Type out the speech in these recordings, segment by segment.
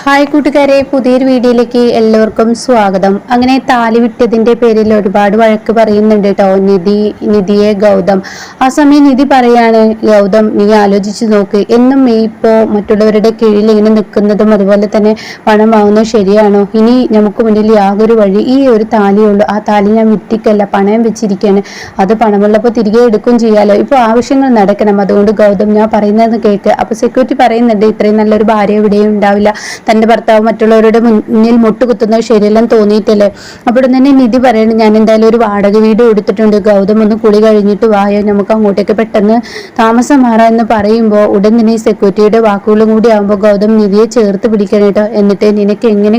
Hi കൂട്ടുകാരെ പുതിയൊരു വീഡിയോയിലേക്ക് എല്ലാവർക്കും സ്വാഗതം. അങ്ങനെ താലി വിട്ടതിന്റെ പേരിൽ ഒരുപാട് വഴക്ക് പറയുന്നുണ്ട് കേട്ടോ നിധി നിധിയെ ഗൗതം. ആ സമയം നിധി പറയാണ് ഗൗതം നീ ആലോചിച്ച് നോക്ക്. എന്നും നീ ഇപ്പോ മറ്റുള്ളവരുടെ കീഴിൽ ഇങ്ങനെ നിൽക്കുന്നതും അതുപോലെ തന്നെ പണം വാങ്ങുന്നത് ശരിയാണോ? ഇനി നമുക്ക് മുന്നിൽ യാതൊരു വഴി ഈ ഒരു താലിയുള്ളൂ ആ താലി ഞാൻ വിറ്റിക്കല്ല പണയം വെച്ചിരിക്കുകയാണ് അത് പണമുള്ളപ്പോൾ തിരികെ എടുക്കും ചെയ്യാലോ. ഇപ്പോൾ ആവശ്യങ്ങൾ നടക്കണം. അതുകൊണ്ട് ഗൗതം ഞാൻ പറയുന്നതെന്ന് കേൾക്ക് അപ്പോൾ സെക്യൂരിറ്റി പറയുന്നുണ്ട് ഇത്രയും നല്ലൊരു ഭാര്യ ഇവിടെയും ഉണ്ടാവില്ല. തന്റെ ഭർത്താവ് മറ്റുള്ളവരുടെ മുന്നിൽ മുട്ടുകുത്തുന്നത് ശരിയെല്ലാം തോന്നിയിട്ടല്ലേ? അവിടെ തന്നെ നിധി പറയണം ഞാൻ എന്തായാലും ഒരു വാടക വീട് എടുത്തിട്ടുണ്ട്. ഗൗതം ഒന്ന് കുളി കഴിഞ്ഞിട്ട് വായോ നമുക്ക് അങ്ങോട്ടേക്ക് പെട്ടെന്ന് താമസം മാറാം എന്ന് പറയുമ്പോൾ ഉടൻ തന്നെ സെക്യൂരിറ്റിയുടെ വാക്കുകളും കൂടി ആകുമ്പോൾ ഗൗതം നിധിയെ ചേർത്ത് പിടിക്കണം കേട്ടോ. എന്നിട്ട് നിനക്ക് എങ്ങനെ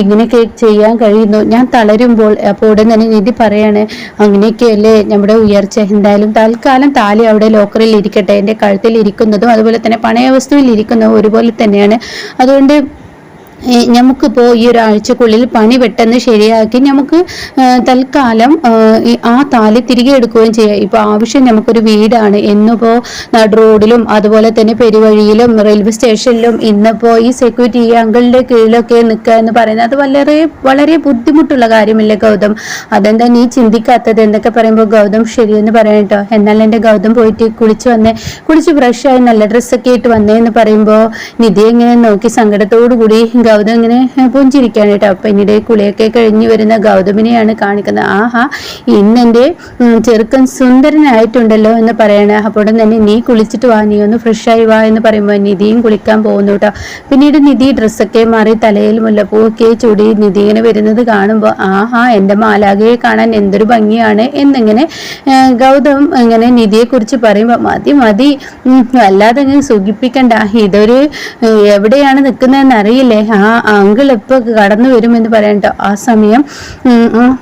ഇങ്ങനെയൊക്കെ ചെയ്യാൻ കഴിയുന്നു? ഞാൻ തളരുമ്പോൾ അപ്പോൾ ഉടൻ തന്നെ നിധി പറയാണ് അങ്ങനെയൊക്കെയല്ലേ നമ്മുടെ ഉയർച്ച. എന്തായാലും തൽക്കാലം താലി അവിടെ ലോക്കറിൽ ഇരിക്കട്ടെ. എന്റെ കഴുത്തിൽ ഇരിക്കുന്നതും അതുപോലെ തന്നെ പണയവസ്തുവിൽ ഇരിക്കുന്നതും ഒരുപോലെ തന്നെയാണ്. അതുകൊണ്ട് നമുക്കിപ്പോൾ ഈ ഒരാഴ്ചക്കുള്ളിൽ പണി പെട്ടെന്ന് ശരിയാക്കി നമുക്ക് തൽക്കാലം ആ, താലി തിരികെ എടുക്കുകയും ചെയ്യാം. ഇപ്പോൾ ആവശ്യം നമുക്കൊരു വീടാണ്. എന്നിപ്പോൾ നട റോഡിലും അതുപോലെ തന്നെ പെരുവഴിയിലും റെയിൽവേ സ്റ്റേഷനിലും ഇന്നിപ്പോൾ ഈ സെക്യൂരിറ്റി ഈ അങ്കിളിന്റെ കീഴിലൊക്കെ നിൽക്കുക എന്ന് പറയുന്നത് അത് വളരെ വളരെ ബുദ്ധിമുട്ടുള്ള കാര്യമില്ല ഗൗതം? അതെന്താ നീ ചിന്തിക്കാത്തത്? എന്നൊക്കെ പറയുമ്പോൾ ഗൗതം ശരിയെന്ന് പറയാം കേട്ടോ. എന്നാൽ എന്റെ ഗൗതം പോയിട്ട് കുളിച്ച് വന്നേ കുളിച്ച് ഫ്രഷായി നല്ല ഡ്രസ്സൊക്കെ ഇട്ട് വന്നേ എന്ന് പറയുമ്പോൾ നിധി എങ്ങനെ നോക്കി സങ്കടത്തോടു കൂടി ഗൗതം ഇങ്ങനെ പുഞ്ചിരിക്കുകയാണ് കേട്ടോ പിന്നീട് കുളിയൊക്കെ കഴിഞ്ഞ് വരുന്ന ഗൗതമിനെയാണ് കാണിക്കുന്നത്. ആഹാ ഇന്നെന്റെ ചെറുക്കൻ സുന്ദരനായിട്ടുണ്ടല്ലോ എന്ന് പറയാണ്. അപ്പോൾ തന്നെ നീ കുളിച്ചിട്ട് വാ നീ ഒന്ന് ഫ്രഷായി വാ എന്ന് പറയുമ്പോൾ നിധിയും കുളിക്കാൻ പോകുന്നു കേട്ടോ. പിന്നീട് നിധി ഡ്രസ്സൊക്കെ മാറി തലയിൽ മുല്ലപ്പൂവൊക്കെ ചൂടി നിധി ഇങ്ങനെ വരുന്നത് കാണുമ്പോൾ ആഹാ എന്റെ മാലാകയെ കാണാൻ എന്തൊരു ഭംഗിയാണ് എന്നിങ്ങനെ ഗൗതം ഇങ്ങനെ നിധിയെ കുറിച്ച് പറയുമ്പോൾ മതി മതി വല്ലാതെ അങ്ങ് സുഖിപ്പിക്കണ്ട. ഇതൊരു എവിടെയാണ് നിൽക്കുന്നതെന്ന് അറിയില്ലേ? ആ അങ്കിൾ എപ്പോൾ കടന്നു വരും എന്ന് പറയണ്ടോ. ആ സമയം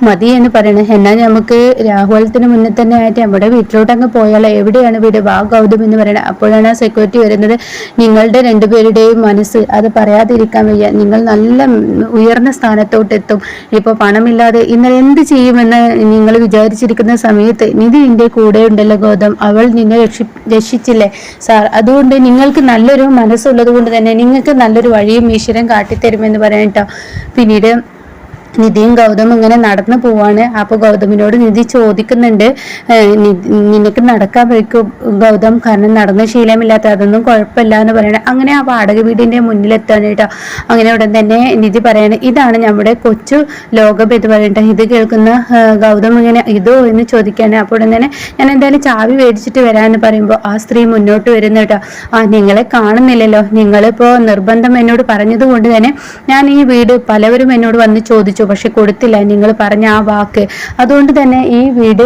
മതി എന്ന് പറയണേ. എന്നാ നമുക്ക് രാഹുലത്തിന് മുന്നേ തന്നെ ആയിട്ട് നമ്മുടെ വീട്ടിലോട്ട് അങ്ങ് പോയാലോ? എവിടെയാണ് വീട്? വാ ഗൗതം എന്ന് പറയണത് അപ്പോഴാണ് ആ സെക്യൂരിറ്റി വരുന്നത്. നിങ്ങളുടെ രണ്ടുപേരുടെയും മനസ്സ്. അത് പറയാതിരിക്കാൻ വയ്യ. നിങ്ങൾ നല്ല ഉയർന്ന സ്ഥാനത്തോട്ട് എത്തും. ഇപ്പോൾ പണമില്ലാതെ ഇന്നലെ എന്ത് ചെയ്യുമെന്ന് നിങ്ങൾ വിചാരിച്ചിരിക്കുന്ന സമയത്ത് നിധി നിന്റെ കൂടെ ഉണ്ടല്ലോ ഗൗതം. അവൾ നിന്നെ രക്ഷി രക്ഷിച്ചില്ലേ? സാർ അതുകൊണ്ട് നിങ്ങൾക്ക് നല്ലൊരു മനസ്സുള്ളത് കൊണ്ട് തന്നെ നിങ്ങൾക്ക് നല്ലൊരു വഴിയും ഈശ്വരൻ കാട്ടിത്തരുമെന്ന് പറയാം കേട്ടോ പിന്നീട് നിധിയും ഗൗതം ഇങ്ങനെ നടന്നു പോവാണ്. അപ്പോൾ ഗൗതമിനോട് നിധി ചോദിക്കുന്നുണ്ട് നിനക്ക് നടക്കാൻ വയ്ക്കും ഗൗതം കാരണം നടന്ന ശീലമില്ലാത്ത അതൊന്നും കുഴപ്പമില്ല എന്ന് പറയണേ. അങ്ങനെ ആ വാടക വീടിന്റെ മുന്നിലെത്താണ് കേട്ടോ. അങ്ങനെ ഉടൻ തന്നെ നിധി പറയണേ ഇതാണ് നമ്മുടെ കൊച്ചു ലോകം എന്ന് പറയട്ടെ. ഇത് കേൾക്കുന്ന ഗൗതം ഇങ്ങനെ ഇതോ എന്ന് ചോദിക്കാണ്. അപ്പോൾ ഉടൻ തന്നെ ഞാൻ എന്തായാലും ചാവി മേടിച്ചിട്ട് വരാമെന്ന് പറയുമ്പോൾ ആ സ്ത്രീ മുന്നോട്ട് വരുന്ന കേട്ടോ. ആ നിങ്ങളെ കാണുന്നില്ലല്ലോ. നിങ്ങളിപ്പോൾ നിർബന്ധം എന്നോട് പറഞ്ഞത് കൊണ്ട് തന്നെ ഞാൻ ഈ വീട് പലവരും എന്നോട് വന്ന് ചോദിച്ചു. പക്ഷെ കൊടുത്തില്ല. നിങ്ങൾ പറഞ്ഞ ആ വാക്ക്. അതുകൊണ്ട് തന്നെ ഈ വീട്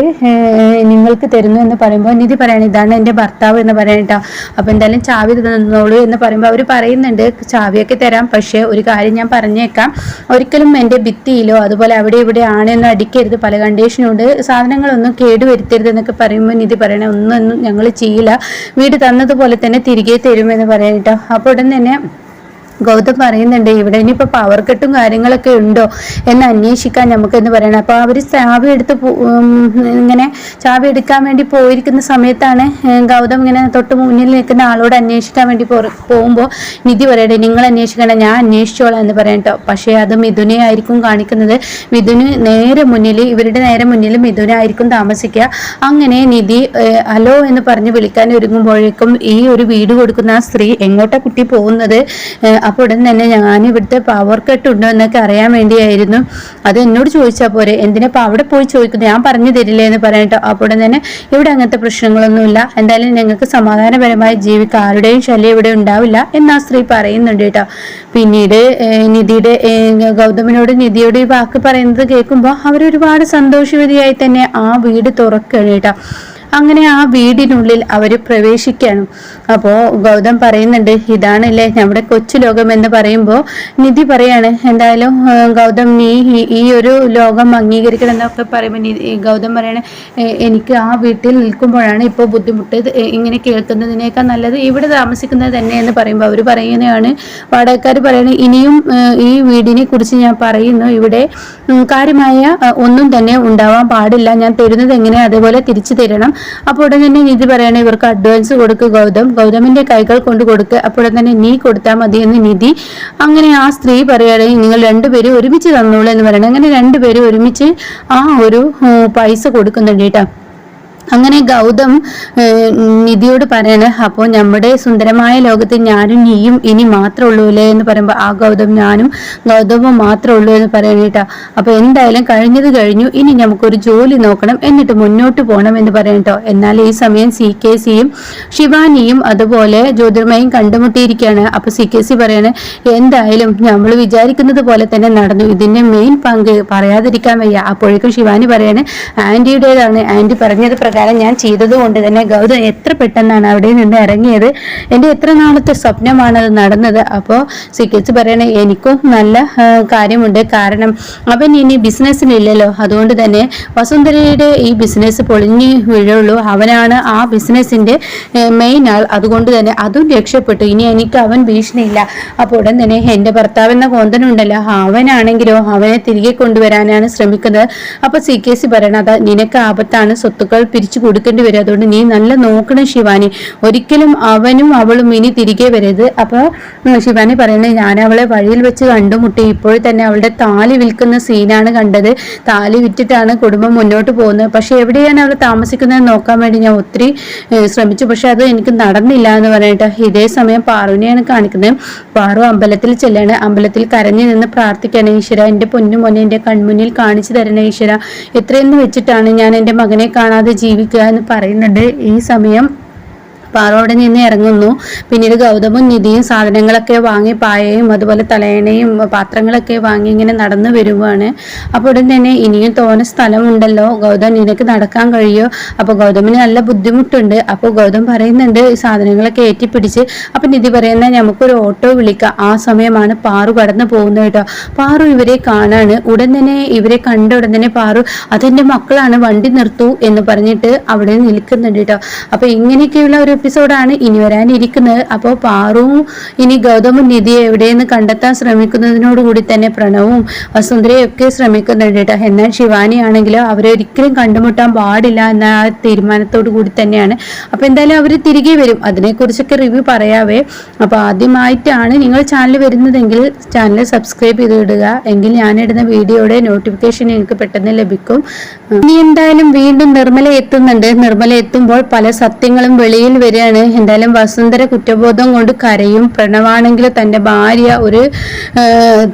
നിങ്ങൾക്ക് തരുന്നു എന്ന് പറയുമ്പോൾ നിധി പറയണം ഇതാണ് എന്റെ ഭർത്താവ് എന്ന് പറയട്ടോ അപ്പോൾ എന്തായാലും ചാവി തന്നോളൂ എന്ന് പറയുമ്പോൾ അവർ പറയുന്നുണ്ട് ചാവിയൊക്കെ തരാം. പക്ഷേ ഒരു കാര്യം ഞാൻ പറഞ്ഞേക്കാം. ഒരിക്കലും എന്റെ ഭിത്തിയിലോ അതുപോലെ അവിടെ ഇവിടെ ആണെന്ന് അടിക്കരുത്. പല കണ്ടീഷനുണ്ട് സാധനങ്ങളൊന്നും കേടുവരുത്തരുത് എന്നൊക്കെ പറയുമ്പോൾ നിധി പറയണേ ഒന്നും ഞങ്ങൾ ചെയ്യില്ല. വീട് തന്നതുപോലെ തന്നെ തിരികെ തരുമെന്ന് പറയാം കേട്ടോ അപ്പോൾ ഉടൻ തന്നെ ഗൗതം പറയുന്നുണ്ട് ഇവിടെ ഇനിയിപ്പോൾ പവർ കട്ടും കാര്യങ്ങളൊക്കെ ഉണ്ടോ? എന്ന് അന്വേഷിക്കാൻ നമുക്ക് എന്ന് പറയണം. അപ്പോൾ അവർ ചാവി എടുത്ത് ഇങ്ങനെ ചാവി എടുക്കാൻ വേണ്ടി പോയിരിക്കുന്ന സമയത്താണ് ഗൗതം ഇങ്ങനെ തൊട്ട് മുന്നിൽ നിൽക്കുന്ന ആളോട് അന്വേഷിക്കാൻ വേണ്ടി പോകുമ്പോൾ നിധി പറയട്ടെ നിങ്ങൾ അന്വേഷിക്കണം ഞാൻ അന്വേഷിച്ചോളാം എന്ന് പറയാം കേട്ടോ. പക്ഷേ അത് മിഥുനെ ആയിരിക്കും കാണിക്കുന്നത്. മിഥുന് നേരെ മുന്നിൽ ഇവരുടെ നേരെ മുന്നിൽ മിഥുനായിരിക്കും താമസിക്കുക. അങ്ങനെ നിധി ഹലോ എന്ന് പറഞ്ഞ് വിളിക്കാൻ ഒരുങ്ങുമ്പോഴേക്കും ഈ ഒരു വീട് കൊടുക്കുന്ന ആ സ്ത്രീ എങ്ങോട്ടാ കുട്ടി പോകുന്നത്? അപ്പോൾ ഉടൻ തന്നെ ഞാൻ ഇവിടുത്തെ പവർ കട്ട് ഉണ്ടോ എന്നൊക്കെ അറിയാൻ വേണ്ടിയായിരുന്നു. അത് എന്നോട് ചോദിച്ചാൽ പോരെ? എന്തിനാ അവിടെ പോയി ചോദിക്കുന്നു? ഞാൻ പറഞ്ഞു തരില്ലേ എന്ന് പറയട്ടോ അപ്പോൾ ഉടൻ തന്നെ ഇവിടെ അങ്ങനത്തെ പ്രശ്നങ്ങളൊന്നുമില്ല. എന്തായാലും ഞങ്ങൾക്ക് സമാധാനപരമായി ജീവിക്കാം ആരുടെയും ശല്യം ഇവിടെ ഉണ്ടാവില്ല എന്ന് ആ സ്ത്രീ പറയുന്നുണ്ട് കേട്ടോ. പിന്നീട് നിധിയുടെ ഗൗതമിനോട് നിധിയോട് ഈ വാക്ക് പറയുന്നത് കേൾക്കുമ്പോൾ അവരൊരുപാട് സന്തോഷവതിയായി തന്നെ ആ വീട് തുറക്കുകയാണ് കേട്ടോ. അങ്ങനെ ആ വീടിനുള്ളിൽ അവർ പ്രവേശിക്കണം. അപ്പോൾ ഗൗതം പറയുന്നുണ്ട് ഇതാണല്ലേ നമ്മുടെ കൊച്ചു ലോകം എന്ന് പറയുമ്പോൾ നിധി പറയാണ് എന്തായാലും ഗൗതം നീ ഈ- ഒരു ലോകം അംഗീകരിക്കണം എന്നൊക്കെ പറയുമ്പോൾ നിധി- ഗൗതം പറയണേ എനിക്ക് ആ വീട്ടിൽ നിൽക്കുമ്പോഴാണ് ഇപ്പോൾ ബുദ്ധിമുട്ട്. ഇങ്ങനെ കേൾക്കുന്നതിനേക്കാൾ നല്ലത് ഇവിടെ താമസിക്കുന്നത് തന്നെ എന്ന് പറയുമ്പോൾ അവർ പറയുന്നതാണ്. വാടകക്കാർ പറയണേ ഇനിയും ഈ വീടിനെ കുറിച്ച് ഞാൻ പറയുന്നു. ഇവിടെ കാര്യമായ ഒന്നും തന്നെ ഉണ്ടാവാൻ പാടില്ല. ഞാൻ തരുന്നത് എങ്ങനെ അതേപോലെ തിരിച്ചു തരണം. അപ്പോൾ ഉടൻ തന്നെ നീതി പറയണ ഇവർക്ക് അഡ്വാൻസ് കൊടുക്കുക ഗൗതം. ഗൗതമിന്റെ കൈകൾ കൊണ്ട് കൊടുക്കുക അപ്പോൾ തന്നെ നീ കൊടുത്താൽ മതി എന്ന് നിധി അങ്ങനെ ആ സ്ത്രീ പറയുകയാണെങ്കിൽ നിങ്ങൾ രണ്ടുപേരും ഒരുമിച്ച് തന്നോളൂ എന്ന് പറയണം. അങ്ങനെ രണ്ടുപേരും ഒരുമിച്ച് ആ ഒരു പൈസ കൊടുക്കുന്നുണ്ട് കേട്ടോ. അങ്ങനെ ഗൗതം നിധിയോട് പറയാണ് അപ്പോൾ നമ്മുടെ സുന്ദരമായ ലോകത്ത് ഞാനും നീയും ഇനി മാത്രമേ ഉള്ളൂ അല്ലേ എന്ന് പറയുമ്പോൾ ആ ഗൗതം ഞാനും ഗൗതമും മാത്രമേ ഉള്ളൂ എന്ന് പറയണേട്ടാ അപ്പോൾ എന്തായാലും കഴിഞ്ഞത് കഴിഞ്ഞു ഇനി നമുക്കൊരു ജോലി നോക്കണം എന്നിട്ട് മുന്നോട്ട് പോകണം എന്ന് പറയണട്ടോ എന്നാൽ ഈ സമയം സി കെ സിയും ശിവാനിയും അതുപോലെ ജ്യോതിർമയും കണ്ടുമുട്ടിയിരിക്കുകയാണ്. അപ്പോൾ സി കെ സി പറയാണ് എന്തായാലും നമ്മൾ വിചാരിക്കുന്നത് പോലെ തന്നെ നടന്നു. ഇതിന്റെ മെയിൻ പങ്ക് പറയാതിരിക്കാൻ വയ്യ. അപ്പോഴേക്കും ശിവാനി പറയാണ് ആന്റിയുടേതാണ് ആന്റി പറഞ്ഞത് പ്രകാരം ഞാൻ ചെയ്തത് കൊണ്ട് തന്നെ ഗൗതം എത്ര പെട്ടെന്നാണ് അവിടെ നിന്ന് ഇറങ്ങിയത്. എന്റെ എത്ര നാളത്തെ സ്വപ്നമാണ് അത് നടന്നത്. അപ്പോൾ സിക്കിച്ച് പറയണേ എനിക്കും നല്ല കാര്യമുണ്ട്. കാരണം അവൻ ഇനി ബിസിനസ്സിലില്ലല്ലോ അതുകൊണ്ട് തന്നെ വസുന്ധരയുടെ ഈ ബിസിനസ് പൊളിഞ്ഞു വീഴുള്ളൂ. അവനാണ് ആ ബിസിനസ്സിന്റെ മെയിൻ ആൾ. അതുകൊണ്ട് തന്നെ അതും രക്ഷപ്പെട്ടു. ഇനി എനിക്ക് അവൻ ഭീഷണിയില്ല. അപ്പോൾ ഉടൻ തന്നെ എന്റെ ഭർത്താവ് എന്ന കോന്തനുണ്ടല്ലോ. അവനാണെങ്കിലോ അവനെ തിരികെ കൊണ്ടുവരാനാണ് ശ്രമിക്കുന്നത്. അപ്പോൾ സി കെ സി പറയണത് നിനക്ക് ആപത്താണ് സ്വത്തുക്കൾ പിരിച്ചു കൊടുക്കേണ്ടി വരും. അതുകൊണ്ട് നീ നല്ല നോക്കണം ശിവാനി. ഒരിക്കലും അവനും അവളും ഇനി തിരികെ വരരുത്. അപ്പൊ ശിവാനി പറയുന്നത് ഞാൻ അവളെ വഴിയിൽ വെച്ച് കണ്ടുമുട്ടി ഇപ്പോൾ തന്നെ അവളുടെ താലി വിൽക്കുന്ന സീനാണ് കണ്ടത്. താലി വിറ്റിട്ടാണ് കുടുംബം മുന്നോട്ട് പോകുന്നത്. പക്ഷെ എവിടെയാണ് അവൾ താമസിക്കുന്നത് നോക്കാൻ വേണ്ടി ഞാൻ ഒത്തിരി ശ്രമിച്ചു. പക്ഷെ അത് എനിക്ക് നടന്നില്ല എന്ന് പറഞ്ഞിട്ട് ഇതേ സമയം പാറുവിനെയാണ് കാണിക്കുന്നത്. പാറു അമ്പലത്തിൽ ചെല്ലാണ്. അമ്പലത്തിൽ കരഞ്ഞു നിന്ന് പ്രാർത്ഥിക്കണം ഈശ്വര എന്റെ പൊന്നു മോനെ എന്റെ കൺമുന്നിൽ കാണിച്ചു തരണേ ഈശ്വര. എത്രയെന്ന് വെച്ചിട്ടാണ് ഞാൻ എന്റെ മകനെ കാണാതെ ജീവിക്കുക എന്ന് പറയുന്നുണ്ട്. ഈ സമയം പാറ അവിടെ നിന്ന് ഇറങ്ങുന്നു. പിന്നീട് ഗൗതമും നിധിയും സാധനങ്ങളൊക്കെ വാങ്ങി പായയും അതുപോലെ തലേണയും പാത്രങ്ങളൊക്കെ വാങ്ങി ഇങ്ങനെ നടന്നു വരുവാണ്. അപ്പോൾ ഉടൻ തന്നെ ഇനിയും സ്ഥലം സ്ഥലമുണ്ടല്ലോ. ഗൗതം നിനക്ക് നടക്കാൻ കഴിയോ? അപ്പോൾ ഗൗതമിന് നല്ല ബുദ്ധിമുട്ടുണ്ട്. അപ്പോൾ ഗൗതം പറയുന്നുണ്ട് ഈ സാധനങ്ങളൊക്കെ ഏറ്റിപ്പിടിച്ച്. അപ്പോൾ നിധി പറയുന്ന നമുക്കൊരു ഓട്ടോ വിളിക്കാം. ആ സമയമാണ് പാറു കടന്നു പോകുന്നത് കേട്ടോ. പാറു ഇവരെ കാണാണ്. ഉടൻ തന്നെ ഇവരെ കണ്ട ഉടൻ തന്നെ പാറു അതെന്റെ മക്കളാണ് വണ്ടി നിർത്തൂ എന്ന് പറഞ്ഞിട്ട് അവിടെ നിൽക്കുന്നുണ്ട് കേട്ടോ. അപ്പൊ ഇങ്ങനെയൊക്കെയുള്ള ഒരു എപ്പിസോഡാണ് ഇനി വരാനിരിക്കുന്നത്. അപ്പോൾ പാറുവും ഇനി ഗൗതമും നിധിയെ എവിടെയെന്ന് കണ്ടെത്താൻ ശ്രമിക്കുന്നതിനോടുകൂടി തന്നെ പ്രണവും വസുന്ധരയും ഒക്കെ ശ്രമിക്കുന്നുണ്ട് കേട്ടോ. എന്നാൽ ശിവാനി ആണെങ്കിലോ അവരൊരിക്കലും കണ്ടുമുട്ടാൻ പാടില്ല എന്ന ആ തീരുമാനത്തോടു കൂടി തന്നെയാണ്. അപ്പോൾ എന്തായാലും അവർ തിരികെ വരും. അതിനെക്കുറിച്ചൊക്കെ റിവ്യൂ പറയാവേ. അപ്പോൾ ആദ്യമായിട്ടാണ് നിങ്ങൾ ചാനൽ വരുന്നതെങ്കിൽ ചാനൽ സബ്സ്ക്രൈബ് ചെയ്ത് ഇടുക എങ്കിൽ ഞാനിടുന്ന വീഡിയോയുടെ നോട്ടിഫിക്കേഷൻ നിങ്ങൾക്ക് പെട്ടെന്ന് ലഭിക്കും. ഇനി എന്തായാലും വീണ്ടും നിർമ്മല എത്തുന്നുണ്ട്. നിർമ്മല എത്തുമ്പോൾ പല സത്യങ്ങളും വെളിയിൽ വരികയാണ് എന്തായാലും വസുന്ധര കുറ്റബോധം കൊണ്ട് കരയും. പ്രണവാണെങ്കിൽ തന്റെ ഭാര്യ ഒരു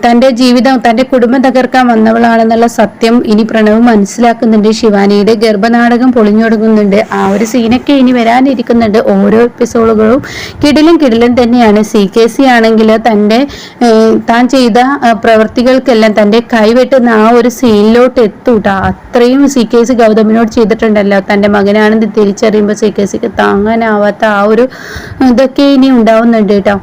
തന്റെ ജീവിതം തന്റെ കുടുംബം തകർക്കാൻ വന്നവളാണെന്നുള്ള സത്യം ഇനി പ്രണവ് മനസ്സിലാക്കുന്നുണ്ട്. ശിവാനിയുടെ ഗർഭനാടകം പൊളിഞ്ഞു തുടങ്ങുന്നുണ്ട് ആ ഒരു സീനൊക്കെ ഇനി വരാനിരിക്കുന്നുണ്ട്. ഓരോ എപ്പിസോഡുകളും കിടിലും കിടിലും തന്നെയാണ്. സി കെ സി ആണെങ്കിൽ തന്റെ താൻ ചെയ്ത പ്രവൃത്തികൾക്കെല്ലാം തന്റെ കൈവെട്ടുന്ന ആ ഒരു സീനിലോട്ട് എത്തൂട്ടാ. അത്രയും സി കെ സി ഗൗതമിനോട് ചെയ്തിട്ടുണ്ടല്ലോ. തന്റെ മകനാണെന്ന് തിരിച്ചറിയുമ്പോൾ സി കെ സിക്ക് താങ്ങാനാവാത്ത ആ ഒരു ഇതൊക്കെ ഇനി ഉണ്ടാവുന്നുണ്ട് കേട്ടോ.